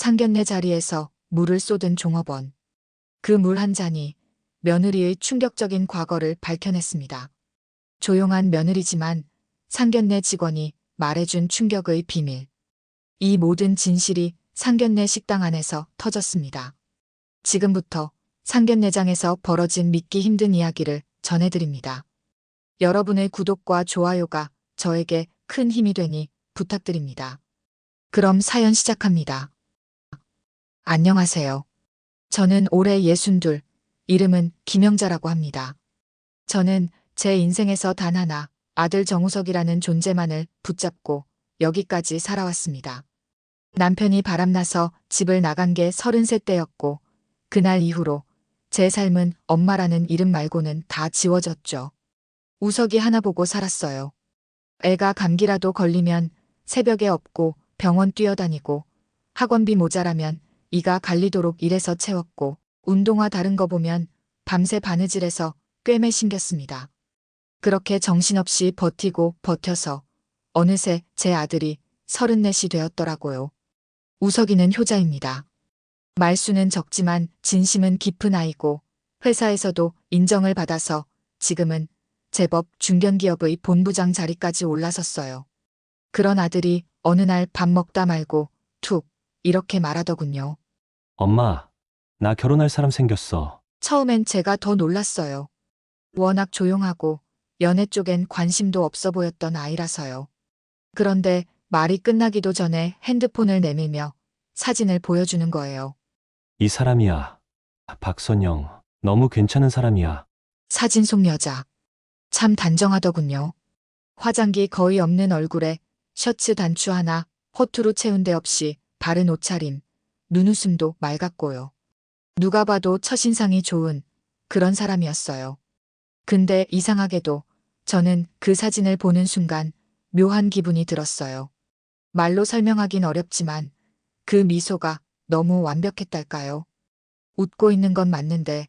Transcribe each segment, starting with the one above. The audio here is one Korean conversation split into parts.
상견례 자리에서 물을 쏟은 종업원. 그 물 한 잔이 며느리의 충격적인 과거를 밝혀냈습니다. 조용한 며느리지만 상견례 직원이 말해준 충격의 비밀. 이 모든 진실이 상견례 식당 안에서 터졌습니다. 지금부터 상견례장에서 벌어진 믿기 힘든 이야기를 전해드립니다. 여러분의 구독과 좋아요가 저에게 큰 힘이 되니 부탁드립니다. 그럼 사연 시작합니다. 안녕하세요. 저는 올해 예순둘, 이름은 김영자라고 합니다. 저는 제 인생에서 단 하나 아들 정우석이라는 존재만을 붙잡고 여기까지 살아왔습니다. 남편이 바람나서 집을 나간 게 33 때였고 그날 이후로 제 삶은 엄마라는 이름 말고는 다 지워졌죠. 우석이 하나 보고 살았어요. 애가 감기라도 걸리면 새벽에 업고 병원 뛰어다니고 학원비 모자라면 이가 갈리도록 일해서 채웠고 운동화 다른 거 보면 밤새 바느질해서 꿰매 신겼습니다. 그렇게 정신없이 버티고 버텨서 어느새 제 아들이 서른넷이 되었더라고요. 우석이는 효자입니다. 말수는 적지만 진심은 깊은 아이고 회사에서도 인정을 받아서 지금은 제법 중견기업의 본부장 자리까지 올라섰어요. 그런 아들이 어느 날 밥 먹다 말고 툭 이렇게 말하더군요. 엄마, 나 결혼할 사람 생겼어. 처음엔 제가 더 놀랐어요. 워낙 조용하고 연애 쪽엔 관심도 없어 보였던 아이라서요. 그런데 말이 끝나기도 전에 핸드폰을 내밀며 사진을 보여주는 거예요. 이 사람이야. 박선영, 너무 괜찮은 사람이야. 사진 속 여자. 참 단정하더군요. 화장기 거의 없는 얼굴에 셔츠 단추 하나, 호투루 채운 데 없이 바른 옷차림, 눈웃음도 맑았고요. 누가 봐도 첫인상이 좋은 그런 사람이었어요. 근데 이상하게도 저는 그 사진을 보는 순간 묘한 기분이 들었어요. 말로 설명하긴 어렵지만 그 미소가 너무 완벽했달까요? 웃고 있는 건 맞는데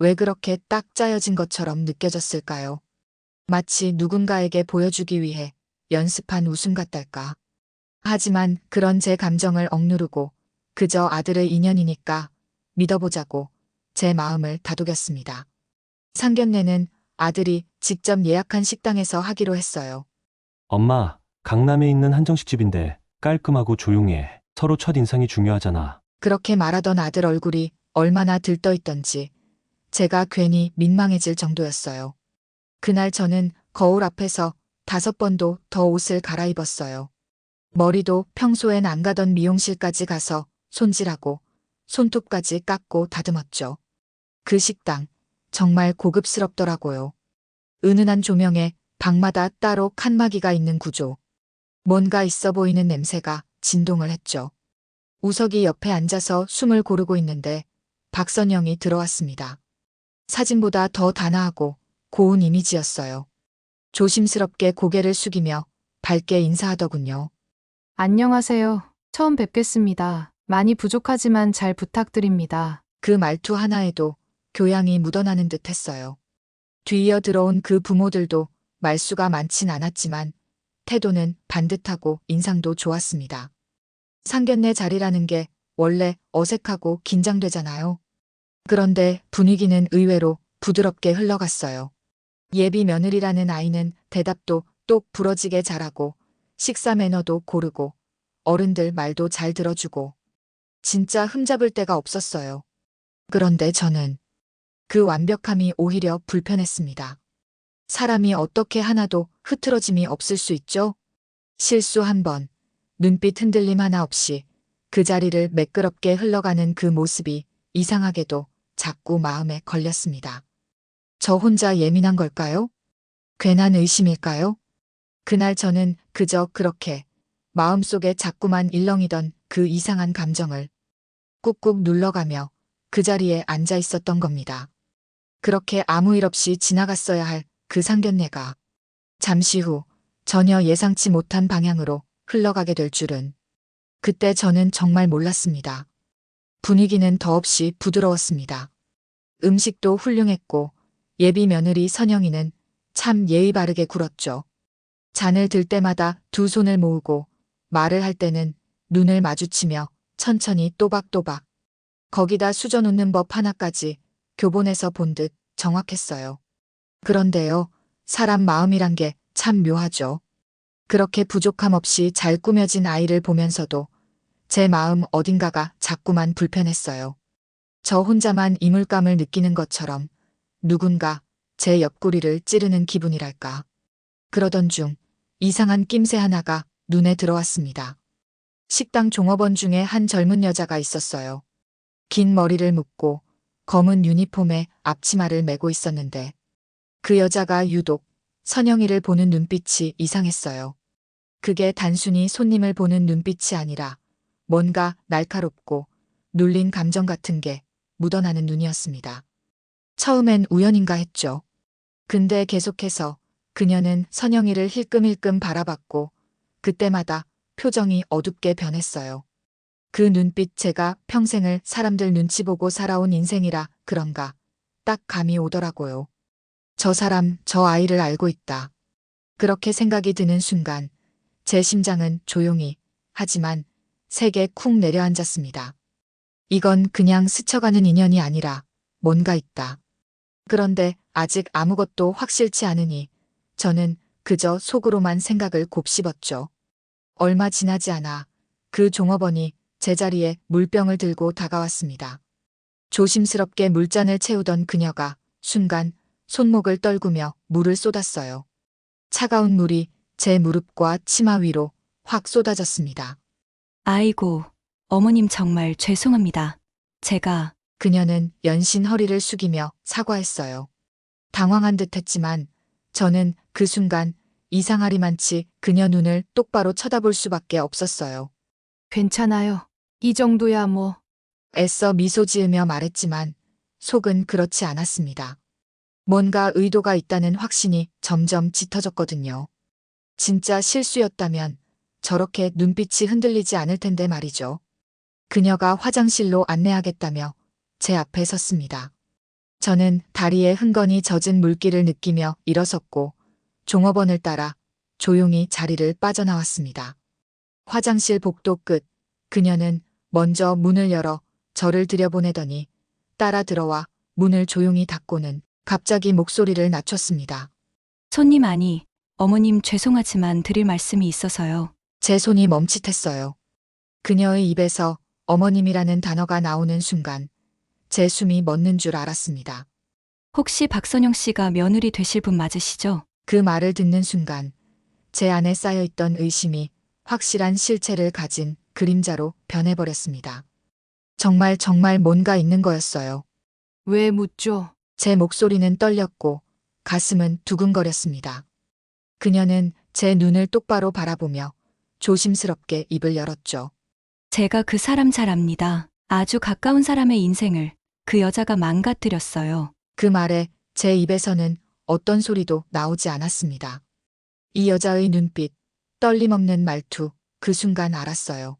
왜 그렇게 딱 짜여진 것처럼 느껴졌을까요? 마치 누군가에게 보여주기 위해 연습한 웃음 같달까. 하지만 그런 제 감정을 억누르고 그저 아들의 인연이니까 믿어보자고 제 마음을 다독였습니다. 상견례는 아들이 직접 예약한 식당에서 하기로 했어요. 엄마, 강남에 있는 한정식 집인데 깔끔하고 조용해. 서로 첫 인상이 중요하잖아. 그렇게 말하던 아들 얼굴이 얼마나 들떠 있던지 제가 괜히 민망해질 정도였어요. 그날 저는 거울 앞에서 다섯 번도 더 옷을 갈아입었어요. 머리도 평소엔 안 가던 미용실까지 가서 손질하고 손톱까지 깎고 다듬었죠. 그 식당 정말 고급스럽더라고요. 은은한 조명에 방마다 따로 칸막이가 있는 구조. 뭔가 있어 보이는 냄새가 진동을 했죠. 우석이 옆에 앉아서 숨을 고르고 있는데 박선영이 들어왔습니다. 사진보다 더 단아하고 고운 이미지였어요. 조심스럽게 고개를 숙이며 밝게 인사하더군요. 안녕하세요. 처음 뵙겠습니다. 많이 부족하지만 잘 부탁드립니다. 그 말투 하나에도 교양이 묻어나는 듯 했어요. 뒤이어 들어온 그 부모들도 말수가 많진 않았지만 태도는 반듯하고 인상도 좋았습니다. 상견례 자리라는 게 원래 어색하고 긴장되잖아요. 그런데 분위기는 의외로 부드럽게 흘러갔어요. 예비 며느리라는 아이는 대답도 똑 부러지게 잘하고 식사 매너도 고르고 어른들 말도 잘 들어주고 진짜 흠잡을 데가 없었어요. 그런데 저는 그 완벽함이 오히려 불편했습니다. 사람이 어떻게 하나도 흐트러짐이 없을 수 있죠? 실수 한 번, 눈빛 흔들림 하나 없이 그 자리를 매끄럽게 흘러가는 그 모습이 이상하게도 자꾸 마음에 걸렸습니다. 저 혼자 예민한 걸까요? 괜한 의심일까요? 그날 저는 그저 그렇게 마음속에 자꾸만 일렁이던 그 이상한 감정을 꾹꾹 눌러가며 그 자리에 앉아 있었던 겁니다. 그렇게 아무 일 없이 지나갔어야 할 그 상견례가 잠시 후 전혀 예상치 못한 방향으로 흘러가게 될 줄은 그때 저는 정말 몰랐습니다. 분위기는 더없이 부드러웠습니다. 음식도 훌륭했고 예비 며느리 선영이는 참 예의 바르게 굴었죠. 잔을 들 때마다 두 손을 모으고 말을 할 때는 눈을 마주치며 천천히 또박또박. 거기다 수저 놓는 법 하나까지 교본에서 본 듯 정확했어요. 그런데요, 사람 마음이란 게 참 묘하죠. 그렇게 부족함 없이 잘 꾸며진 아이를 보면서도 제 마음 어딘가가 자꾸만 불편했어요. 저 혼자만 이물감을 느끼는 것처럼 누군가 제 옆구리를 찌르는 기분이랄까. 그러던 중 이상한 낌새 하나가 눈에 들어왔습니다. 식당 종업원 중에 한 젊은 여자가 있었어요. 긴 머리를 묶고 검은 유니폼에 앞치마를 메고 있었는데 그 여자가 유독 선영이를 보는 눈빛이 이상했어요. 그게 단순히 손님을 보는 눈빛이 아니라 뭔가 날카롭고 눌린 감정 같은 게 묻어나는 눈이었습니다. 처음엔 우연인가 했죠. 근데 계속해서 그녀는 선영이를 힐끔힐끔 바라봤고 그때마다 표정이 어둡게 변했어요. 그 눈빛 제가 평생을 사람들 눈치 보고 살아온 인생이라 그런가 딱 감이 오더라고요. 저 사람, 저 아이를 알고 있다. 그렇게 생각이 드는 순간 제 심장은 조용히 하지만 세게 쿵 내려앉았습니다. 이건 그냥 스쳐가는 인연이 아니라 뭔가 있다. 그런데 아직 아무것도 확실치 않으니 저는 그저 속으로만 생각을 곱씹었죠. 얼마 지나지 않아 그 종업원이 제자리에 물병을 들고 다가왔습니다. 조심스럽게 물잔을 채우던 그녀가 순간 손목을 떨구며 물을 쏟았어요. 차가운 물이 제 무릎과 치마 위로 확 쏟아졌습니다. 아이고, 어머님 정말 죄송합니다. 제가 그녀는 연신 허리를 숙이며 사과했어요. 당황한 듯 했지만 저는 그 순간 이상하리만치 그녀 눈을 똑바로 쳐다볼 수밖에 없었어요. 괜찮아요. 이 정도야 뭐. 애써 미소 지으며 말했지만 속은 그렇지 않았습니다. 뭔가 의도가 있다는 확신이 점점 짙어졌거든요. 진짜 실수였다면 저렇게 눈빛이 흔들리지 않을 텐데 말이죠. 그녀가 화장실로 안내하겠다며 제 앞에 섰습니다. 저는 다리에 흥건히 젖은 물기를 느끼며 일어섰고 종업원을 따라 조용히 자리를 빠져나왔습니다. 화장실 복도 끝 그녀는 먼저 문을 열어 저를 들여보내더니 따라 들어와 문을 조용히 닫고는 갑자기 목소리를 낮췄습니다. 손님 아니, 어머님 죄송하지만 드릴 말씀이 있어서요. 제 손이 멈칫했어요. 그녀의 입에서 어머님이라는 단어가 나오는 순간 제 숨이 멎는 줄 알았습니다. 혹시 박선영 씨가 며느리 되실 분 맞으시죠? 그 말을 듣는 순간 제 안에 쌓여있던 의심이 확실한 실체를 가진 그림자로 변해버렸습니다. 정말 정말 뭔가 있는 거였어요. 왜 묻죠? 제 목소리는 떨렸고 가슴은 두근거렸습니다. 그녀는 제 눈을 똑바로 바라보며 조심스럽게 입을 열었죠. 제가 그 사람 잘 압니다. 아주 가까운 사람의 인생을 그 여자가 망가뜨렸어요. 그 말에 제 입에서는 어떤 소리도 나오지 않았습니다. 이 여자의 눈빛, 떨림 없는 말투, 그 순간 알았어요.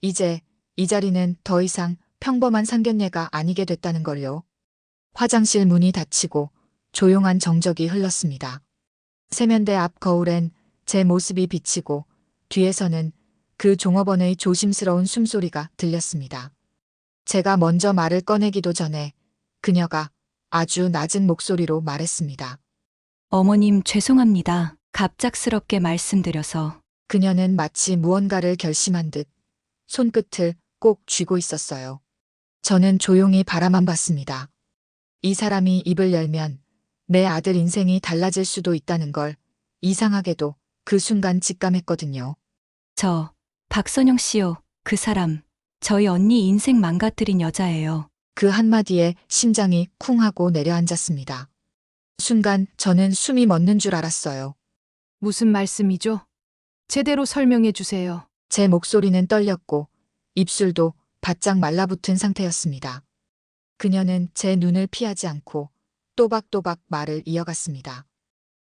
이제 이 자리는 더 이상 평범한 상견례가 아니게 됐다는 걸요. 화장실 문이 닫히고 조용한 정적이 흘렀습니다. 세면대 앞 거울엔 제 모습이 비치고 뒤에서는 그 종업원의 조심스러운 숨소리가 들렸습니다. 제가 먼저 말을 꺼내기도 전에 그녀가 아주 낮은 목소리로 말했습니다. 어머님 죄송합니다. 갑작스럽게 말씀드려서. 그녀는 마치 무언가를 결심한 듯 손끝을 꼭 쥐고 있었어요. 저는 조용히 바라만 봤습니다. 이 사람이 입을 열면 내 아들 인생이 달라질 수도 있다는 걸 이상하게도 그 순간 직감했거든요. 저, 박선영 씨요. 그 사람, 저희 언니 인생 망가뜨린 여자예요. 그 한마디에 심장이 쿵 하고 내려앉았습니다. 순간 저는 숨이 멎는 줄 알았어요. 무슨 말씀이죠? 제대로 설명해 주세요. 제 목소리는 떨렸고 입술도 바짝 말라붙은 상태였습니다. 그녀는 제 눈을 피하지 않고 또박또박 말을 이어갔습니다.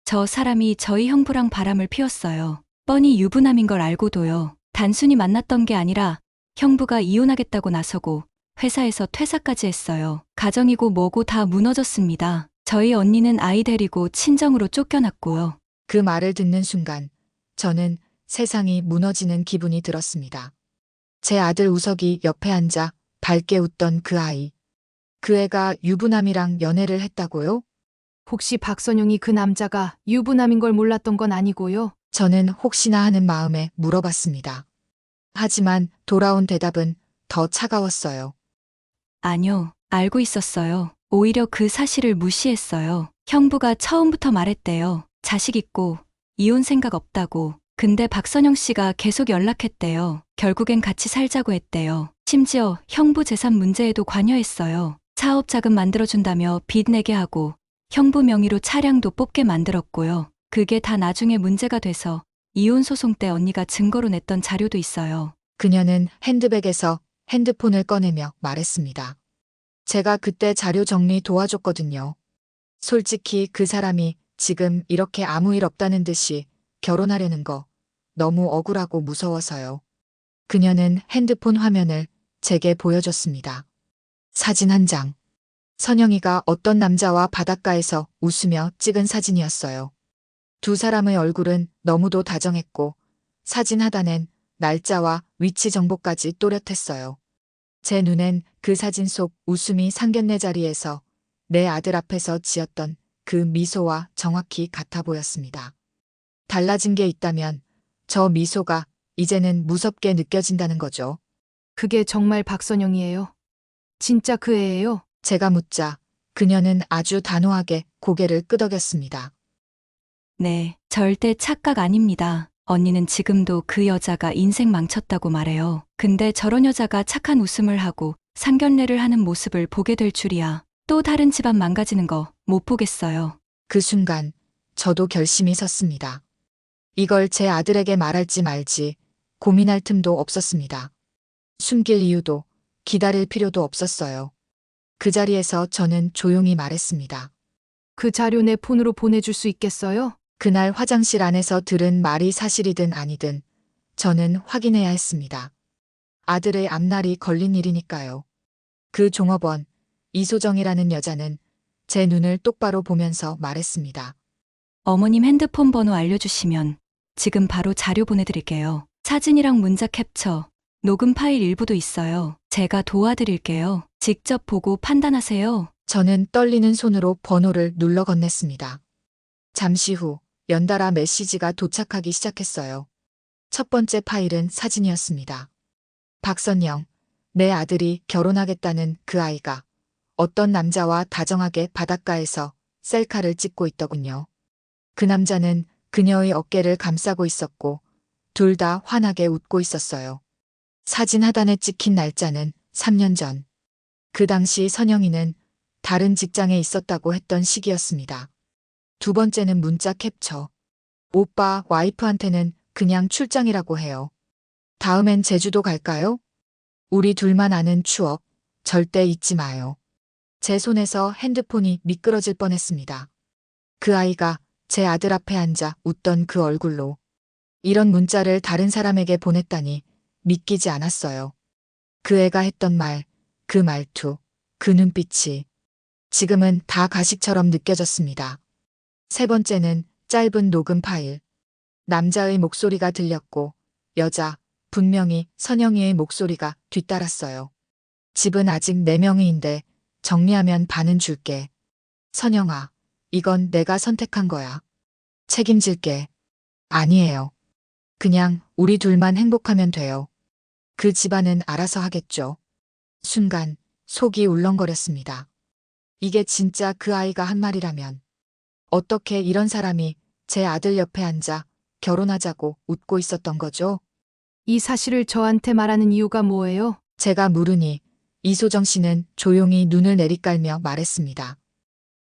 저 사람이 저희 형부랑 바람을 피웠어요. 뻔히 유부남인 걸 알고도요. 단순히 만났던 게 아니라 형부가 이혼하겠다고 나서고 회사에서 퇴사까지 했어요. 가정이고 뭐고 다 무너졌습니다. 저희 언니는 아이 데리고 친정으로 쫓겨났고요. 그 말을 듣는 순간 저는 세상이 무너지는 기분이 들었습니다. 제 아들 우석이 옆에 앉아 밝게 웃던 그 아이. 그 애가 유부남이랑 연애를 했다고요? 혹시 박선영이 그 남자가 유부남인 걸 몰랐던 건 아니고요. 저는 혹시나 하는 마음에 물어봤습니다. 하지만 돌아온 대답은 더 차가웠어요. 아니요, 알고 있었어요. 오히려 그 사실을 무시했어요. 형부가 처음부터 말했대요. 자식 있고, 이혼 생각 없다고. 근데 박선영 씨가 계속 연락했대요. 결국엔 같이 살자고 했대요. 심지어 형부 재산 문제에도 관여했어요. 사업 자금 만들어준다며 빚 내게 하고, 형부 명의로 차량도 뽑게 만들었고요. 그게 다 나중에 문제가 돼서 이혼 소송 때 언니가 증거로 냈던 자료도 있어요. 그녀는 핸드백에서 핸드폰을 꺼내며 말했습니다. 제가 그때 자료 정리 도와줬거든요. 솔직히 그 사람이 지금 이렇게 아무 일 없다는 듯이 결혼하려는 거 너무 억울하고 무서워서요. 그녀는 핸드폰 화면을 제게 보여줬습니다. 사진 한 장. 선영이가 어떤 남자와 바닷가에서 웃으며 찍은 사진이었어요. 두 사람의 얼굴은 너무도 다정했고 사진 하단엔 날짜와 위치 정보까지 또렷했어요. 제 눈엔 그 사진 속 웃음이 상견례 자리에서 내 아들 앞에서 지었던 그 미소와 정확히 같아 보였습니다. 달라진 게 있다면 저 미소가 이제는 무섭게 느껴진다는 거죠. 그게 정말 박선영이에요. 진짜 그 애예요. 제가 묻자 그녀는 아주 단호하게 고개를 끄덕였습니다. 네, 절대 착각 아닙니다. 언니는 지금도 그 여자가 인생 망쳤다고 말해요. 근데 저런 여자가 착한 웃음을 하고 상견례를 하는 모습을 보게 될 줄이야. 또 다른 집안 망가지는 거 못 보겠어요. 그 순간 저도 결심이 섰습니다. 이걸 제 아들에게 말할지 말지 고민할 틈도 없었습니다. 숨길 이유도 기다릴 필요도 없었어요. 그 자리에서 저는 조용히 말했습니다. 그 자료 내 폰으로 보내줄 수 있겠어요? 그날 화장실 안에서 들은 말이 사실이든 아니든 저는 확인해야 했습니다. 아들의 앞날이 걸린 일이니까요. 그 종업원 이소정이라는 여자는 제 눈을 똑바로 보면서 말했습니다. 어머님 핸드폰 번호 알려주시면 지금 바로 자료 보내드릴게요. 사진이랑 문자 캡처, 녹음 파일 일부도 있어요. 제가 도와드릴게요. 직접 보고 판단하세요. 저는 떨리는 손으로 번호를 눌러 건넸습니다. 잠시 후 연달아 메시지가 도착하기 시작했어요. 첫 번째 파일은 사진이었습니다. 박선영, 내 아들이 결혼하겠다는 그 아이가 어떤 남자와 다정하게 바닷가에서 셀카를 찍고 있더군요. 그 남자는 그녀의 어깨를 감싸고 있었고 둘 다 환하게 웃고 있었어요. 사진 하단에 찍힌 날짜는 3년 전. 그 당시 선영이는 다른 직장에 있었다고 했던 시기였습니다. 두 번째는 문자 캡처. 오빠 와이프한테는 그냥 출장이라고 해요. 다음엔 제주도 갈까요? 우리 둘만 아는 추억 절대 잊지 마요. 제 손에서 핸드폰이 미끄러질 뻔했습니다. 그 아이가 제 아들 앞에 앉아 웃던 그 얼굴로 이런 문자를 다른 사람에게 보냈다니 믿기지 않았어요. 그 애가 했던 말, 그 말투, 그 눈빛이 지금은 다 가식처럼 느껴졌습니다. 세 번째는 짧은 녹음 파일. 남자의 목소리가 들렸고 여자, 분명히 선영이의 목소리가 뒤따랐어요. 집은 아직 네 명이인데 정리하면 반은 줄게. 선영아, 이건 내가 선택한 거야. 책임질게. 아니에요. 그냥 우리 둘만 행복하면 돼요. 그 집안은 알아서 하겠죠. 순간 속이 울렁거렸습니다. 이게 진짜 그 아이가 한 말이라면 어떻게 이런 사람이 제 아들 옆에 앉아 결혼하자고 웃고 있었던 거죠? 이 사실을 저한테 말하는 이유가 뭐예요? 제가 물으니 이소정 씨는 조용히 눈을 내리깔며 말했습니다.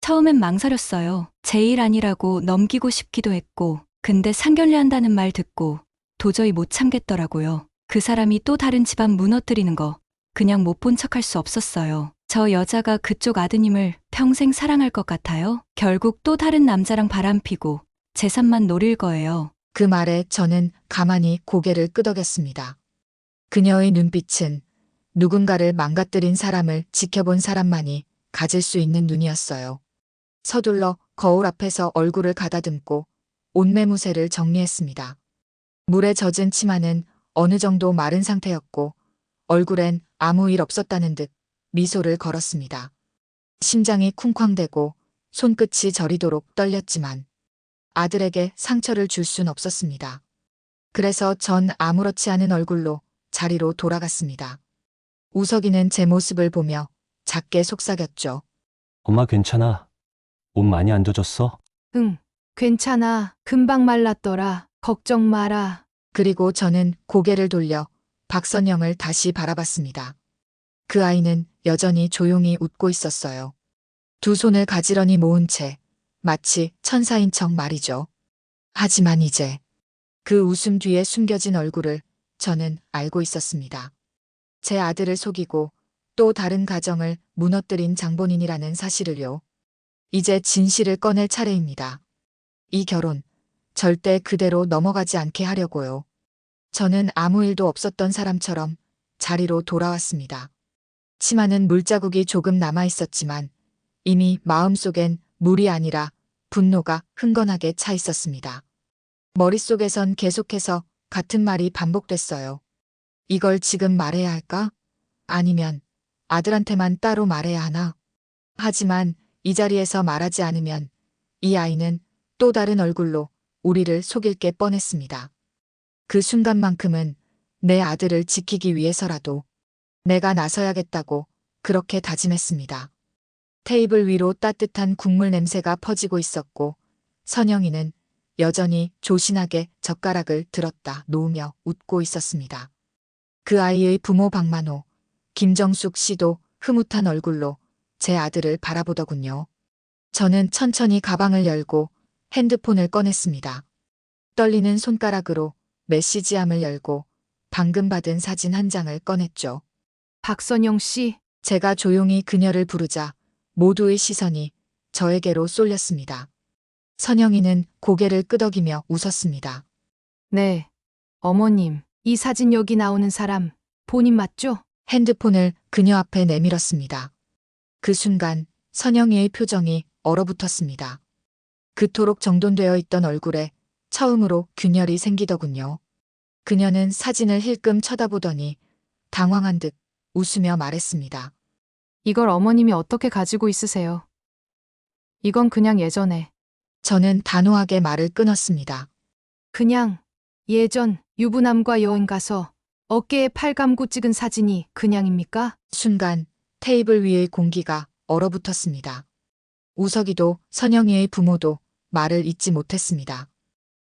처음엔 망설였어요. 제일 아니라고 넘기고 싶기도 했고, 근데 상견례 한다는 말 듣고 도저히 못 참겠더라고요. 그 사람이 또 다른 집안 무너뜨리는 거 그냥 못 본 척할 수 없었어요. 저 여자가 그쪽 아드님을 평생 사랑할 것 같아요. 결국 또 다른 남자랑 바람피고 재산만 노릴 거예요. 그 말에 저는 가만히 고개를 끄덕였습니다. 그녀의 눈빛은 누군가를 망가뜨린 사람을 지켜본 사람만이 가질 수 있는 눈이었어요. 서둘러 거울 앞에서 얼굴을 가다듬고 옷매무새를 정리했습니다. 물에 젖은 치마는 어느 정도 마른 상태였고 얼굴엔 아무 일 없었다는 듯 미소를 걸었습니다. 심장이 쿵쾅대고 손끝이 저리도록 떨렸지만 아들에게 상처를 줄 순 없었습니다. 그래서 전 아무렇지 않은 얼굴로 자리로 돌아갔습니다. 우석이는 제 모습을 보며 작게 속삭였죠. 엄마 괜찮아? 옷 많이 안 젖었어? 응, 괜찮아. 금방 말랐더라. 걱정 마라. 그리고 저는 고개를 돌려 박선영을 다시 바라봤습니다. 그 아이는 여전히 조용히 웃고 있었어요. 두 손을 가지런히 모은 채 마치 천사인 척 말이죠. 하지만 이제 그 웃음 뒤에 숨겨진 얼굴을 저는 알고 있었습니다. 제 아들을 속이고 또 다른 가정을 무너뜨린 장본인이라는 사실을요. 이제 진실을 꺼낼 차례입니다. 이 결혼 절대 그대로 넘어가지 않게 하려고요. 저는 아무 일도 없었던 사람처럼 자리로 돌아왔습니다. 치마는 물자국이 조금 남아 있었지만 이미 마음속엔 물이 아니라 분노가 흥건하게 차 있었습니다. 머릿속에선 계속해서 같은 말이 반복됐어요. 이걸 지금 말해야 할까? 아니면 아들한테만 따로 말해야 하나? 하지만 이 자리에서 말하지 않으면 이 아이는 또 다른 얼굴로 우리를 속일 게 뻔했습니다. 그 순간만큼은 내 아들을 지키기 위해서라도 내가 나서야겠다고 그렇게 다짐했습니다. 테이블 위로 따뜻한 국물 냄새가 퍼지고 있었고 선영이는 여전히 조신하게 젓가락을 들었다 놓으며 웃고 있었습니다. 그 아이의 부모 박만호, 김정숙 씨도 흐뭇한 얼굴로 제 아들을 바라보더군요. 저는 천천히 가방을 열고 핸드폰을 꺼냈습니다. 떨리는 손가락으로 메시지함을 열고 방금 받은 사진 한 장을 꺼냈죠. 박선영 씨, 제가 조용히 그녀를 부르자 모두의 시선이 저에게로 쏠렸습니다. 선영이는 고개를 끄덕이며 웃었습니다. 네. 어머님, 이 사진 여기 나오는 사람 본인 맞죠? 핸드폰을 그녀 앞에 내밀었습니다. 그 순간 선영이의 표정이 얼어붙었습니다. 그토록 정돈되어 있던 얼굴에 처음으로 균열이 생기더군요. 그녀는 사진을 힐끔 쳐다보더니 당황한 듯 웃으며 말했습니다. 이걸 어머님이 어떻게 가지고 있으세요? 이건 그냥 예전에, 저는 단호하게 말을 끊었습니다. 그냥 예전 유부남과 여행 가서 어깨에 팔 감고 찍은 사진이 그냥입니까? 순간 테이블 위의 공기가 얼어붙었습니다. 우석이도 선영이의 부모도 말을 잇지 못했습니다.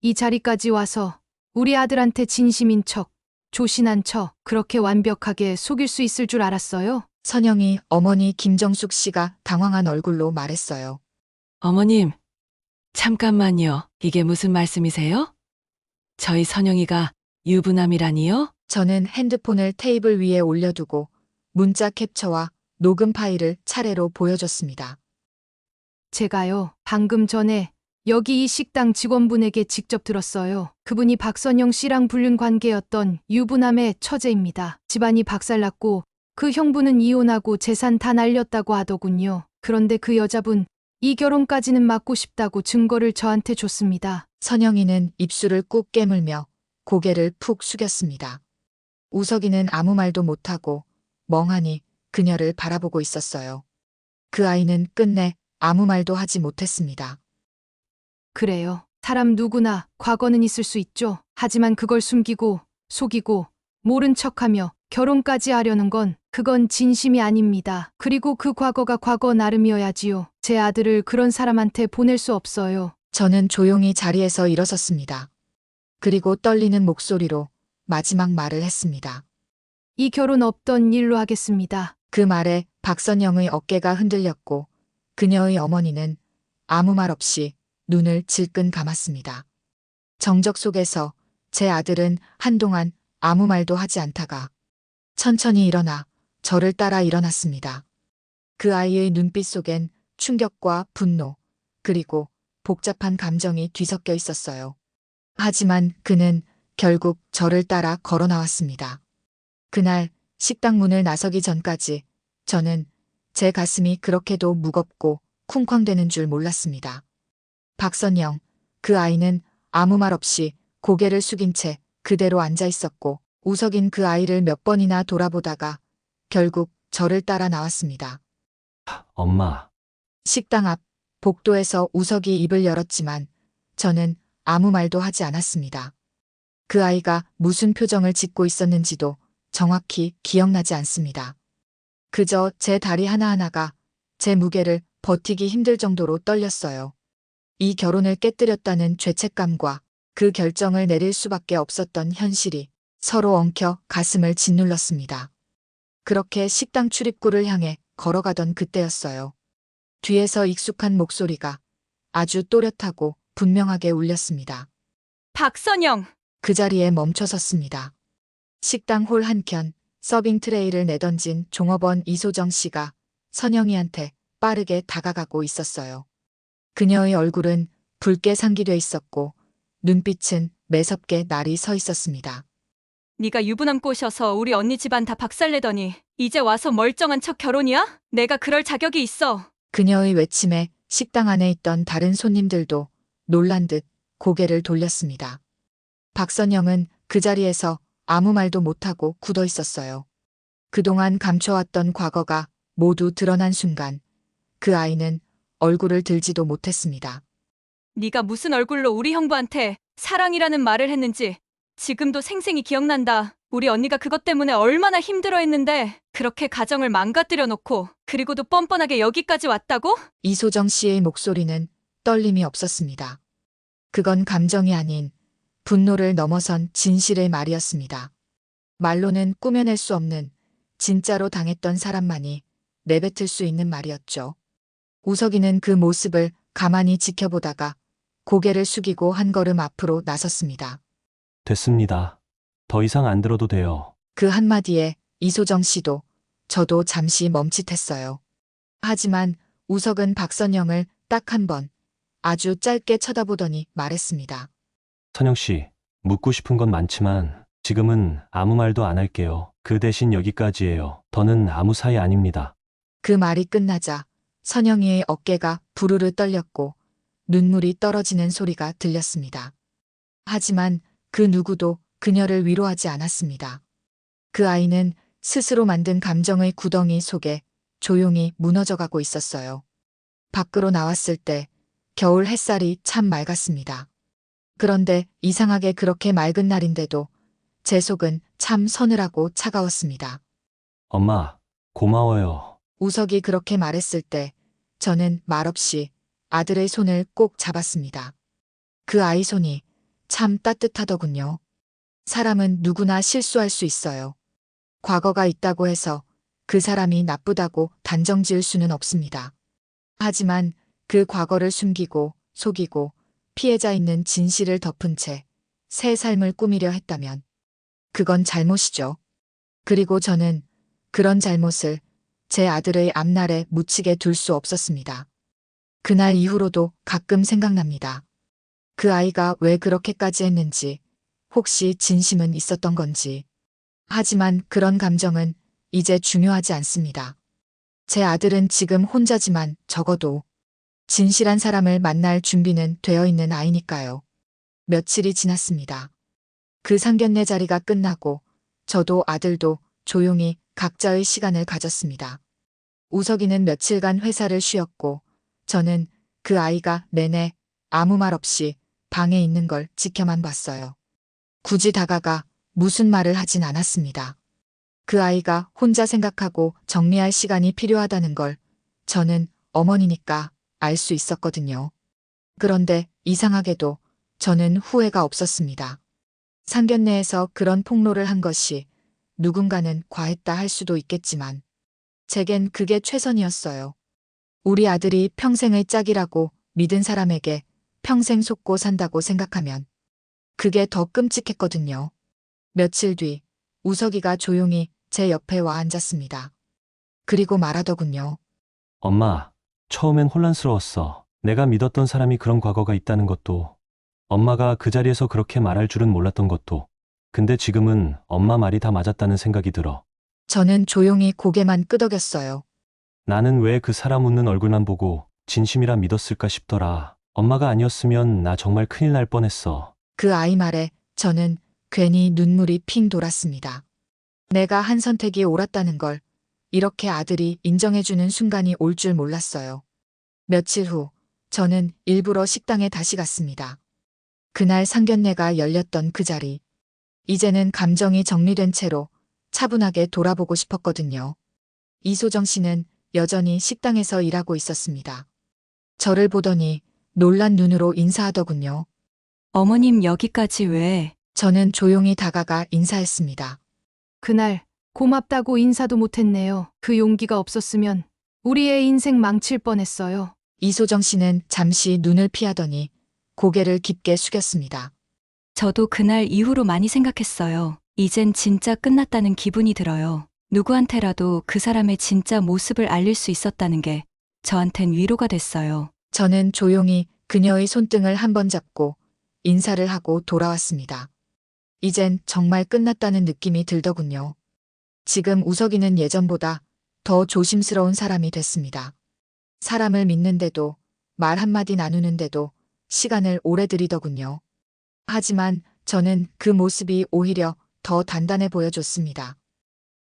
이 자리까지 와서 우리 아들한테 진심인 척, 조신한 척, 그렇게 완벽하게 속일 수 있을 줄 알았어요? 선영이 어머니 김정숙 씨가 당황한 얼굴로 말했어요. 어머님, 잠깐만요. 이게 무슨 말씀이세요? 저희 선영이가 유부남이라니요? 저는 핸드폰을 테이블 위에 올려두고 문자 캡처와 녹음 파일을 차례로 보여줬습니다. 제가요, 방금 전에 여기 이 식당 직원분에게 직접 들었어요. 그분이 박선영 씨랑 불륜 관계였던 유부남의 처제입니다. 집안이 박살났고 그 형부는 이혼하고 재산 다 날렸다고 하더군요. 그런데 그 여자분 이 결혼까지는 막고 싶다고 증거를 저한테 줬습니다. 선영이는 입술을 꾹 깨물며 고개를 푹 숙였습니다. 우석이는 아무 말도 못하고 멍하니 그녀를 바라보고 있었어요. 그 아이는 끝내 아무 말도 하지 못했습니다. 그래요. 사람 누구나 과거는 있을 수 있죠. 하지만 그걸 숨기고 속이고 모른 척하며 결혼까지 하려는 건 그건 진심이 아닙니다. 그리고 그 과거가 과거 나름이어야지요. 제 아들을 그런 사람한테 보낼 수 없어요. 저는 조용히 자리에서 일어섰습니다. 그리고 떨리는 목소리로 마지막 말을 했습니다. 이 결혼 없던 일로 하겠습니다. 그 말에 박선영의 어깨가 흔들렸고 그녀의 어머니는 아무 말 없이 눈을 질끈 감았습니다. 정적 속에서 제 아들은 한동안 아무 말도 하지 않다가 천천히 일어나 저를 따라 일어났습니다. 그 아이의 눈빛 속엔 충격과 분노, 그리고 복잡한 감정이 뒤섞여 있었어요. 하지만 그는 결국 저를 따라 걸어 나왔습니다. 그날 식당 문을 나서기 전까지 저는 제 가슴이 그렇게도 무겁고 쿵쾅대는 줄 몰랐습니다. 박선영, 그 아이는 아무 말 없이 고개를 숙인 채 그대로 앉아 있었고 우석인 그 아이를 몇 번이나 돌아보다가 결국 저를 따라 나왔습니다. 엄마, 식당 앞 복도에서 우석이 입을 열었지만 저는 아무 말도 하지 않았습니다. 그 아이가 무슨 표정을 짓고 있었는지도 정확히 기억나지 않습니다. 그저 제 다리 하나하나가 제 무게를 버티기 힘들 정도로 떨렸어요. 이 결혼을 깨뜨렸다는 죄책감과 그 결정을 내릴 수밖에 없었던 현실이 서로 엉켜 가슴을 짓눌렀습니다. 그렇게 식당 출입구를 향해 걸어가던 그때였어요. 뒤에서 익숙한 목소리가 아주 또렷하고 분명하게 울렸습니다. 박선영! 그 자리에 멈춰 섰습니다. 식당 홀 한켠 서빙 트레이를 내던진 종업원 이소정 씨가 선영이한테 빠르게 다가가고 있었어요. 그녀의 얼굴은 붉게 상기돼 있었고 눈빛은 매섭게 날이 서 있었습니다. 네가 유부남 꼬셔서 우리 언니 집안 다 박살내더니 이제 와서 멀쩡한 척 결혼이야? 내가 그럴 자격이 있어. 그녀의 외침에 식당 안에 있던 다른 손님들도 놀란 듯 고개를 돌렸습니다. 박선영은 그 자리에서 아무 말도 못하고 굳어 있었어요. 그동안 감춰왔던 과거가 모두 드러난 순간 그 아이는 얼굴을 들지도 못했습니다. 네가 무슨 얼굴로 우리 형부한테 사랑이라는 말을 했는지 지금도 생생히 기억난다. 우리 언니가 그것 때문에 얼마나 힘들어했는데 그렇게 가정을 망가뜨려 놓고 그리고도 뻔뻔하게 여기까지 왔다고? 이소정 씨의 목소리는 떨림이 없었습니다. 그건 감정이 아닌 분노를 넘어선 진실의 말이었습니다. 말로는 꾸며낼 수 없는 진짜로 당했던 사람만이 내뱉을 수 있는 말이었죠. 우석이는 그 모습을 가만히 지켜보다가 고개를 숙이고 한 걸음 앞으로 나섰습니다. 됐습니다. 더 이상 안 들어도 돼요. 그 한마디에 이소정 씨도 저도 잠시 멈칫했어요. 하지만 우석은 박선영을 딱 한 번 아주 짧게 쳐다보더니 말했습니다. 선영 씨, 묻고 싶은 건 많지만 지금은 아무 말도 안 할게요. 그 대신 여기까지예요. 더는 아무 사이 아닙니다. 그 말이 끝나자 선영이의 어깨가 부르르 떨렸고 눈물이 떨어지는 소리가 들렸습니다. 하지만 그 누구도 그녀를 위로하지 않았습니다. 그 아이는 스스로 만든 감정의 구덩이 속에 조용히 무너져가고 있었어요. 밖으로 나왔을 때 겨울 햇살이 참 맑았습니다. 그런데 이상하게 그렇게 맑은 날인데도 제 속은 참 서늘하고 차가웠습니다. 엄마, 고마워요. 우석이 그렇게 말했을 때 저는 말없이 아들의 손을 꼭 잡았습니다. 그 아이 손이 참 따뜻하더군요. 사람은 누구나 실수할 수 있어요. 과거가 있다고 해서 그 사람이 나쁘다고 단정 지을 수는 없습니다. 하지만 그 과거를 숨기고 속이고 피해자 있는 진실을 덮은 채 새 삶을 꾸미려 했다면 그건 잘못이죠. 그리고 저는 그런 잘못을 제 아들의 앞날에 묻히게 둘 수 없었습니다. 그날 이후로도 가끔 생각납니다. 그 아이가 왜 그렇게까지 했는지, 혹시 진심은 있었던 건지. 하지만 그런 감정은 이제 중요하지 않습니다. 제 아들은 지금 혼자지만 적어도 진실한 사람을 만날 준비는 되어 있는 아이니까요. 며칠이 지났습니다. 그 상견례 자리가 끝나고 저도 아들도 조용히 각자의 시간을 가졌습니다. 우석이는 며칠간 회사를 쉬었고 저는 그 아이가 내내 아무 말 없이 방에 있는 걸 지켜만 봤어요. 굳이 다가가 무슨 말을 하진 않았습니다. 그 아이가 혼자 생각하고 정리할 시간이 필요하다는 걸 저는 어머니니까 알 수 있었거든요. 그런데 이상하게도 저는 후회가 없었습니다. 상견례에서 그런 폭로를 한 것이 누군가는 과했다 할 수도 있겠지만 제겐 그게 최선이었어요. 우리 아들이 평생의 짝이라고 믿은 사람에게 평생 속고 산다고 생각하면 그게 더 끔찍했거든요. 며칠 뒤 우석이가 조용히 제 옆에 와 앉았습니다. 그리고 말하더군요. 엄마, 처음엔 혼란스러웠어. 내가 믿었던 사람이 그런 과거가 있다는 것도, 엄마가 그 자리에서 그렇게 말할 줄은 몰랐던 것도. 근데 지금은 엄마 말이 다 맞았다는 생각이 들어. 저는 조용히 고개만 끄덕였어요. 나는 왜 그 사람 웃는 얼굴만 보고 진심이라 믿었을까 싶더라. 엄마가 아니었으면 나 정말 큰일 날 뻔했어. 그 아이 말에 저는 괜히 눈물이 핑 돌았습니다. 내가 한 선택이 옳았다는 걸 이렇게 아들이 인정해주는 순간이 올 줄 몰랐어요. 며칠 후 저는 일부러 식당에 다시 갔습니다. 그날 상견례가 열렸던 그 자리. 이제는 감정이 정리된 채로 차분하게 돌아보고 싶었거든요. 이소정 씨는 여전히 식당에서 일하고 있었습니다. 저를 보더니 놀란 눈으로 인사하더군요. 어머님 여기까지 왜? 저는 조용히 다가가 인사했습니다. 그날 고맙다고 인사도 못했네요. 그 용기가 없었으면 우리의 인생 망칠 뻔했어요. 이소정 씨는 잠시 눈을 피하더니 고개를 깊게 숙였습니다. 저도 그날 이후로 많이 생각했어요. 이젠 진짜 끝났다는 기분이 들어요. 누구한테라도 그 사람의 진짜 모습을 알릴 수 있었다는 게 저한텐 위로가 됐어요. 저는 조용히 그녀의 손등을 한 번 잡고 인사를 하고 돌아왔습니다. 이젠 정말 끝났다는 느낌이 들더군요. 지금 우석이는 예전보다 더 조심스러운 사람이 됐습니다. 사람을 믿는데도 말 한마디 나누는데도 시간을 오래 들이더군요. 하지만 저는 그 모습이 오히려 더 단단해 보여줬습니다.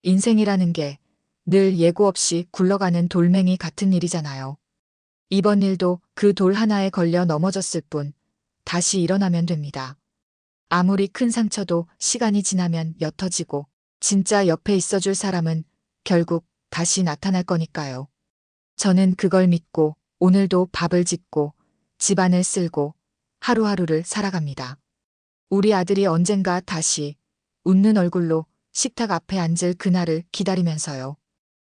인생이라는 게 늘 예고 없이 굴러가는 돌멩이 같은 일이잖아요. 이번 일도 그 돌 하나에 걸려 넘어졌을 뿐 다시 일어나면 됩니다. 아무리 큰 상처도 시간이 지나면 옅어지고 진짜 옆에 있어줄 사람은 결국 다시 나타날 거니까요. 저는 그걸 믿고 오늘도 밥을 짓고 집안을 쓸고 하루하루를 살아갑니다. 우리 아들이 언젠가 다시 웃는 얼굴로 식탁 앞에 앉을 그날을 기다리면서요.